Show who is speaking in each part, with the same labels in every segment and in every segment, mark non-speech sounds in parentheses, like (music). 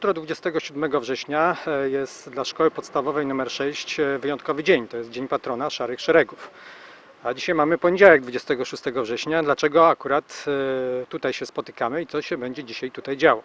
Speaker 1: Jutro 27 września e, jest dla szkoły podstawowej nr 6 e, wyjątkowy dzień. To jest Dzień Patrona Szarych Szeregów. A dzisiaj mamy poniedziałek 26 września. Dlaczego akurat e, tutaj się spotykamy i co się będzie dzisiaj tutaj działo?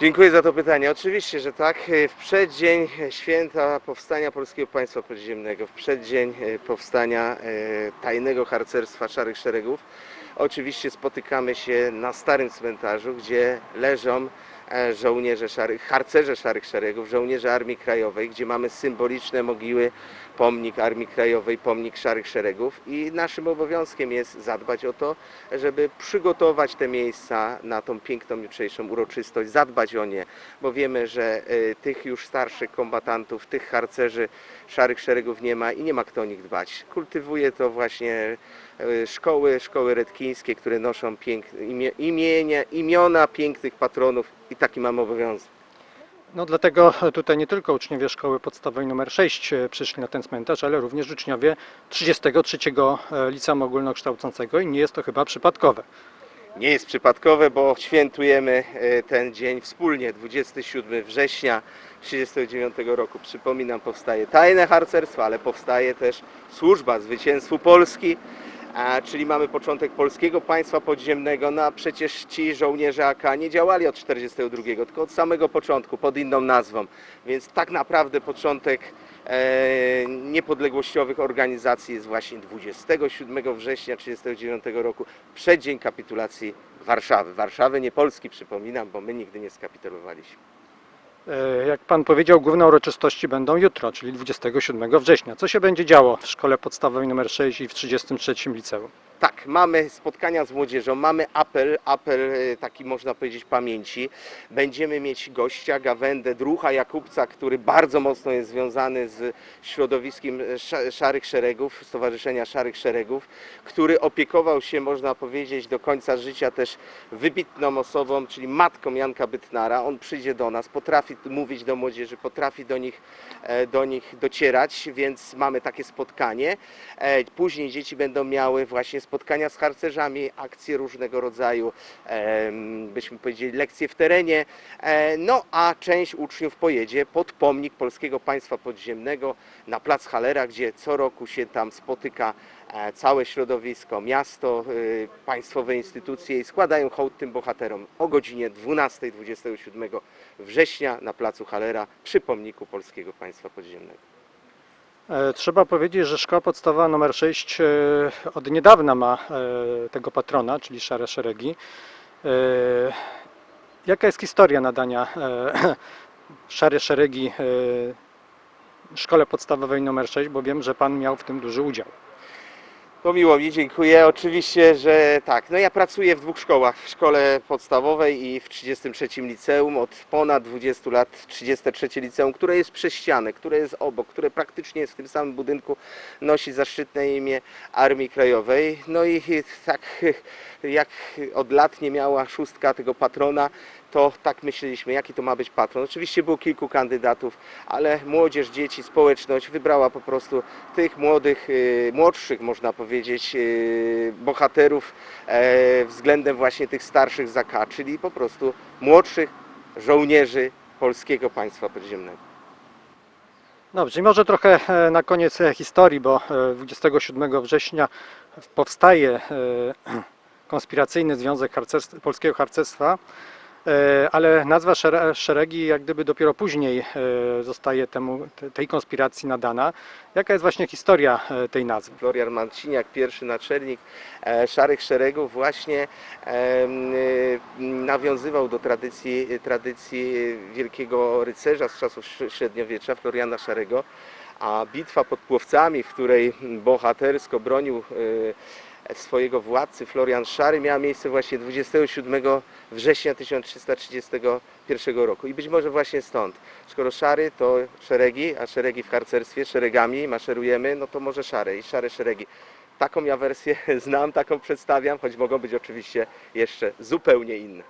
Speaker 2: Dziękuję za to pytanie. Oczywiście, że tak. W przeddzień święta powstania Polskiego Państwa Podziemnego, w przeddzień powstania tajnego harcerstwa Szarych Szeregów, oczywiście spotykamy się na Starym Cmentarzu, gdzie leżą żołnierze szarych, harcerze Szarych Szeregów, żołnierze Armii Krajowej, gdzie mamy symboliczne mogiły, pomnik Armii Krajowej, pomnik Szarych Szeregów i naszym obowiązkiem jest zadbać o to, żeby przygotować te miejsca na tą piękną jutrzejszą uroczystość, zadbać o nie, bo wiemy, że e, tych już starszych kombatantów, tych harcerzy Szarych Szeregów nie ma i nie ma kto o nich dbać. Kultywuje to właśnie e, szkoły, szkoły redkińskie, które noszą piękne imie, imienia, imiona pięknych patronów i taki mamy obowiązek.
Speaker 1: No dlatego tutaj nie tylko uczniowie szkoły podstawowej nr 6 e, przyszli na ten cmentarz, ale również uczniowie 33 e, Liceum Ogólnokształcącego i nie jest to chyba przypadkowe.
Speaker 2: Nie jest przypadkowe, bo świętujemy e, ten dzień wspólnie. 27 września 1939 roku. Przypominam, powstaje tajne harcerstwo, ale powstaje też służba zwycięstwu Polski. Czyli mamy początek polskiego państwa podziemnego, no a przecież ci żołnierze AK nie działali od 1942, tylko od samego początku, pod inną nazwą. Więc tak naprawdę początek e, niepodległościowych organizacji jest właśnie 27 września 1939 roku, przeddzień kapitulacji Warszawy. Warszawy, nie Polski, przypominam, bo my nigdy nie skapitulowaliśmy.
Speaker 1: E, Jak pan powiedział, główne uroczystości będą jutro, czyli 27 września. Co się będzie działo w szkole podstawowej nr 6 i w 33 liceum?
Speaker 2: Tak, mamy spotkania z młodzieżą, mamy apel, apel e, taki można powiedzieć pamięci. Będziemy mieć gościa, Gawędę Drucha Jakubca, który bardzo mocno jest związany z środowiskiem Sz- Szarych Szeregów, Stowarzyszenia Szarych Szeregów, który opiekował się, można powiedzieć, do końca życia też wybitną osobą, czyli matką Janka Bytnara. On przyjdzie do nas, potrafi mówić do młodzieży, potrafi do nich, e, do nich docierać, więc mamy takie spotkanie. E, Później dzieci będą miały właśnie spotkania z harcerzami, akcje różnego rodzaju, byśmy powiedzieli lekcje w terenie. E, No a część uczniów pojedzie pod pomnik Polskiego Państwa Podziemnego na Plac Halera, gdzie co roku się tam spotyka e, całe środowisko, miasto, y, państwowe instytucje i składają hołd tym bohaterom o godzinie 12 27 września na Placu Halera przy pomniku Polskiego Państwa Podziemnego.
Speaker 1: E, Trzeba powiedzieć, że szkoła podstawowa nr 6 e, od niedawna ma e, tego patrona, czyli Szare Szeregi. Jaka jest historia nadania (clears throat) Szare Szeregi szkole podstawowej nr 6, bo wiem, że pan miał w tym duży udział.
Speaker 2: To miło mi, dziękuję. Oczywiście, że tak. No ja pracuję w dwóch szkołach, w szkole podstawowej i w 33 liceum. Od ponad 20 lat 33 liceum, które jest przez ścianę, które jest obok, które praktycznie jest w tym samym budynku, nosi zaszczytne imię Armii Krajowej. No i tak jak od lat nie miała szóstka tego patrona, to tak myśleliśmy, jaki to ma być patron. Oczywiście było kilku kandydatów, ale młodzież, dzieci, społeczność wybrała po prostu tych młodych, y, młodszych można powiedzieć, y, bohaterów e, względem właśnie tych starszych zaka, czyli po prostu młodszych żołnierzy Polskiego Państwa Podziemnego.
Speaker 1: Dobrze, i może trochę e, na koniec e, historii, bo e, 27 września powstaje (clears throat) konspiracyjny Związek Harcerstw, Polskiego Harcerstwa, ale nazwa szere- szeregi jak gdyby dopiero później e, zostaje temu, te- tej konspiracji nadana. Jaka jest właśnie historia e, tej nazwy?
Speaker 2: Florian Marciniak, pierwszy naczelnik e, Szarych Szeregów, właśnie nawiązywał do tradycji, tradycji wielkiego rycerza z czasów średniowiecza, Floriana Szarego, a bitwa pod Płowcami, w której bohatersko bronił swojego władcy Florian Szary miała miejsce właśnie 27 września 1331 roku. I być może właśnie stąd. Skoro szary to szeregi, a szeregi w harcerstwie szeregami maszerujemy, no to może szare i szare szeregi. Taką ja wersję (laughs) znam, taką przedstawiam, choć mogą być oczywiście jeszcze zupełnie inne.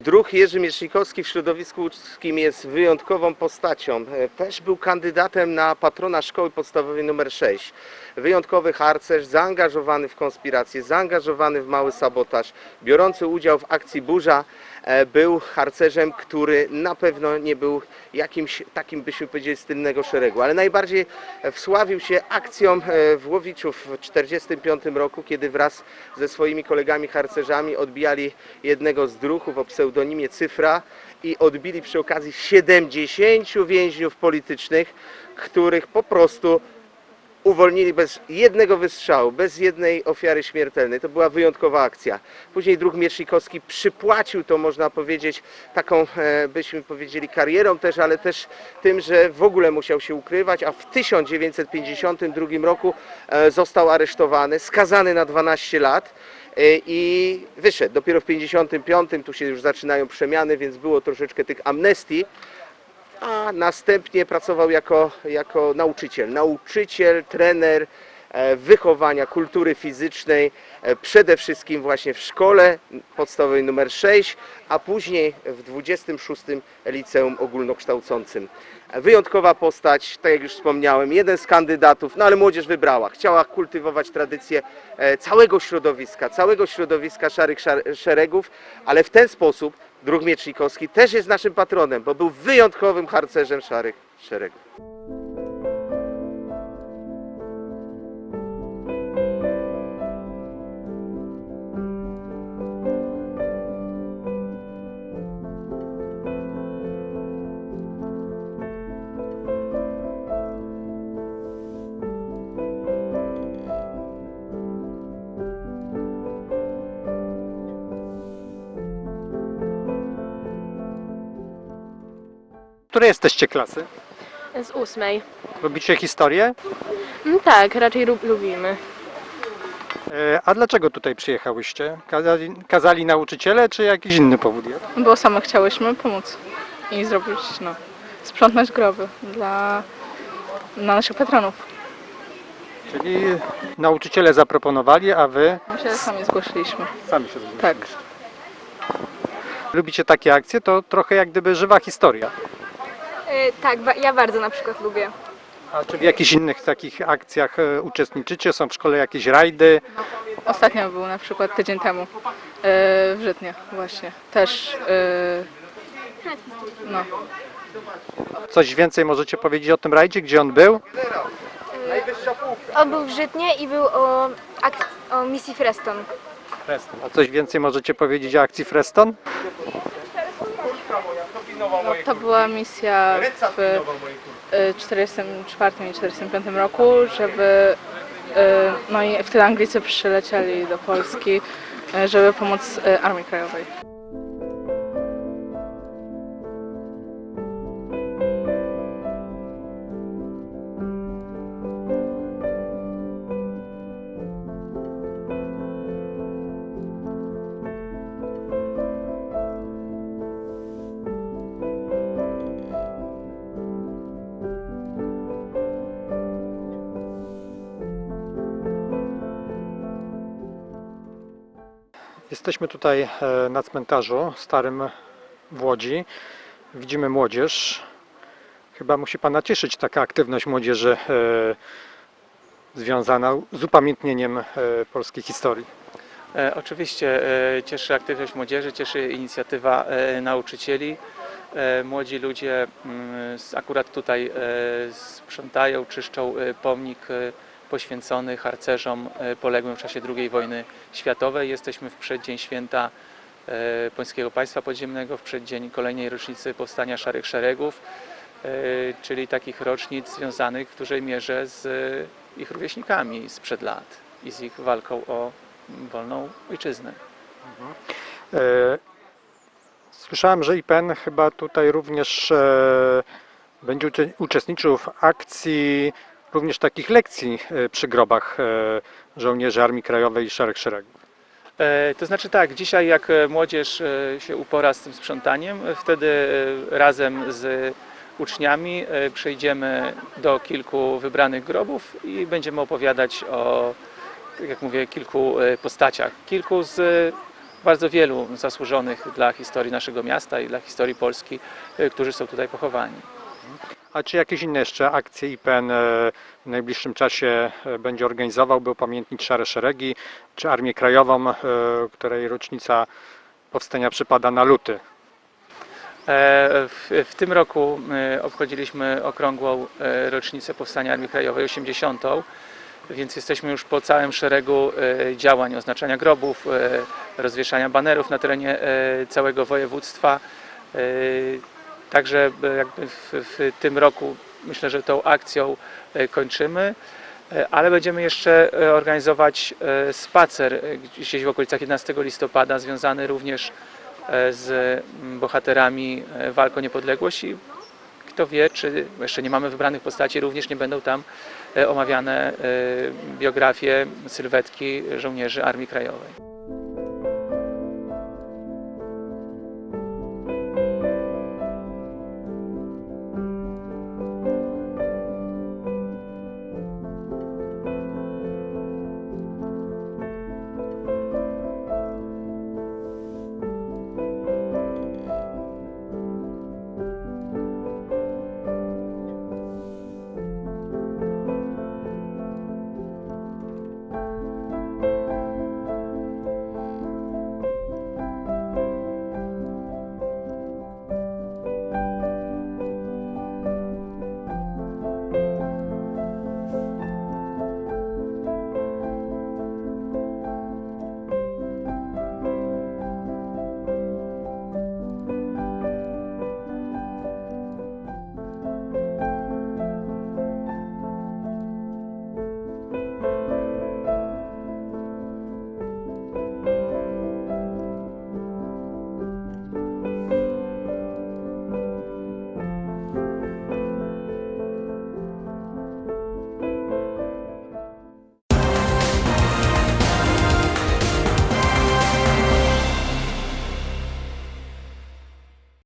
Speaker 2: Druh Jerzy Miecznikowski w środowisku łódzkim jest wyjątkową postacią. E, Też był kandydatem na patrona szkoły podstawowej nr 6. Wyjątkowy harcerz, zaangażowany w konspirację, zaangażowany w mały sabotaż, biorący udział w akcji Burza. E, Był harcerzem, który na pewno nie był jakimś takim, byśmy powiedzieli, z tylnego szeregu, ale najbardziej wsławił się akcją e, w Łowiczu w 1945 roku, kiedy wraz ze swoimi kolegami harcerzami odbijali jednego z druhów o pseudonimie Cyfra i odbili przy okazji 70 więźniów politycznych, których po prostu uwolnili bez jednego wystrzału, bez jednej ofiary śmiertelnej. To była wyjątkowa akcja. Później druh Miecznikowski przypłacił to, można powiedzieć, taką, e, byśmy powiedzieli, karierą też, ale też tym, że w ogóle musiał się ukrywać, a w 1952 roku e, został aresztowany, skazany na 12 lat e, i wyszedł. Dopiero w 1955 tu się już zaczynają przemiany, więc było troszeczkę tych amnestii, a następnie pracował jako, jako nauczyciel. Nauczyciel, trener e, wychowania, kultury fizycznej, e, przede wszystkim właśnie w szkole podstawowej numer 6, a później w 26 liceum ogólnokształcącym. Wyjątkowa postać, tak jak już wspomniałem, jeden z kandydatów, no ale młodzież wybrała. Chciała kultywować tradycję e, całego środowiska, całego środowiska szarych szar- szeregów, ale w ten sposób Druh Miecznikowski też jest naszym patronem, bo był wyjątkowym harcerzem szarych szeregów.
Speaker 1: Które jesteście klasy?
Speaker 3: Z ósmej.
Speaker 1: Lubicie historię?
Speaker 3: Mm, Tak, raczej lub, lubimy.
Speaker 1: E, A dlaczego tutaj przyjechałyście? Kazali, kazali nauczyciele, czy jakiś inny powód jest?
Speaker 4: Bo same chciałyśmy pomóc i zrobić, no, sprzątnąć groby dla, dla naszych patronów.
Speaker 1: Czyli nauczyciele zaproponowali, a wy
Speaker 4: My się sami zgłosiliśmy.
Speaker 1: sami się zgłosiliście.
Speaker 4: Tak.
Speaker 1: Lubicie takie akcje? To trochę jak gdyby żywa historia.
Speaker 5: E, Tak, ba- ja bardzo na przykład lubię.
Speaker 1: A czy w jakichś innych takich akcjach e, uczestniczycie? Są w szkole jakieś rajdy?
Speaker 4: Ostatnio był na przykład tydzień temu yy, w Żytnie właśnie. Też, no,
Speaker 1: Coś więcej możecie powiedzieć o tym rajdzie? Gdzie on był?
Speaker 5: On był w Żytnie i był o, ak- o misji Freston.
Speaker 1: A coś więcej możecie powiedzieć o akcji Freston?
Speaker 4: To była misja w yy, 44 i 45 roku, żeby, yy, no i wtedy Anglicy przylecieli do Polski, yy, żeby pomóc Armii Krajowej.
Speaker 1: Jesteśmy tutaj e, na cmentarzu starym w Łodzi. Widzimy młodzież. Chyba musi Pana cieszyć taka aktywność młodzieży e, związana z upamiętnieniem e, polskiej historii.
Speaker 6: Oczywiście cieszy aktywność młodzieży, cieszy inicjatywa nauczycieli. Młodzi ludzie mm, akurat tutaj sprzątają, czyszczą pomnik poświęcony harcerzom e, poległym w czasie II wojny światowej. Jesteśmy w przeddzień święta e, Polskiego Państwa Podziemnego, w przeddzień kolejnej rocznicy powstania Szarych Szeregów, e, czyli takich rocznic związanych w dużej mierze z ich rówieśnikami sprzed lat i z ich walką o wolną ojczyznę.
Speaker 1: Słyszałem, że IPN chyba tutaj również będzie ucze- uczestniczył w akcji również takich lekcji e, przy grobach e, żołnierzy Armii Krajowej i Szarych Szeregów.
Speaker 6: E, To znaczy tak, dzisiaj jak młodzież się upora z tym sprzątaniem, wtedy razem z uczniami przejdziemy do kilku wybranych grobów i będziemy opowiadać o, tak jak mówię, kilku postaciach. Kilku z bardzo wielu zasłużonych dla historii naszego miasta i dla historii Polski, którzy są tutaj pochowani.
Speaker 1: A czy jakieś inne jeszcze akcje IPN e, w najbliższym czasie e, będzie organizował, by upamiętnić Szare Szeregi, czy Armię Krajową, e, której rocznica powstania przypada na luty?
Speaker 6: W, w tym roku obchodziliśmy okrągłą rocznicę Powstania Armii Krajowej 80. Więc jesteśmy już po całym szeregu działań oznaczania grobów, rozwieszania banerów na terenie całego województwa. Także e, jakby w, w tym roku myślę, że tą akcją e, kończymy, E, ale będziemy jeszcze organizować spacer gdzieś w okolicach 11 listopada, związany również z bohaterami walk o niepodległość i kto wie, czy jeszcze nie mamy wybranych postaci, również nie będą tam omawiane biografie, sylwetki żołnierzy Armii Krajowej.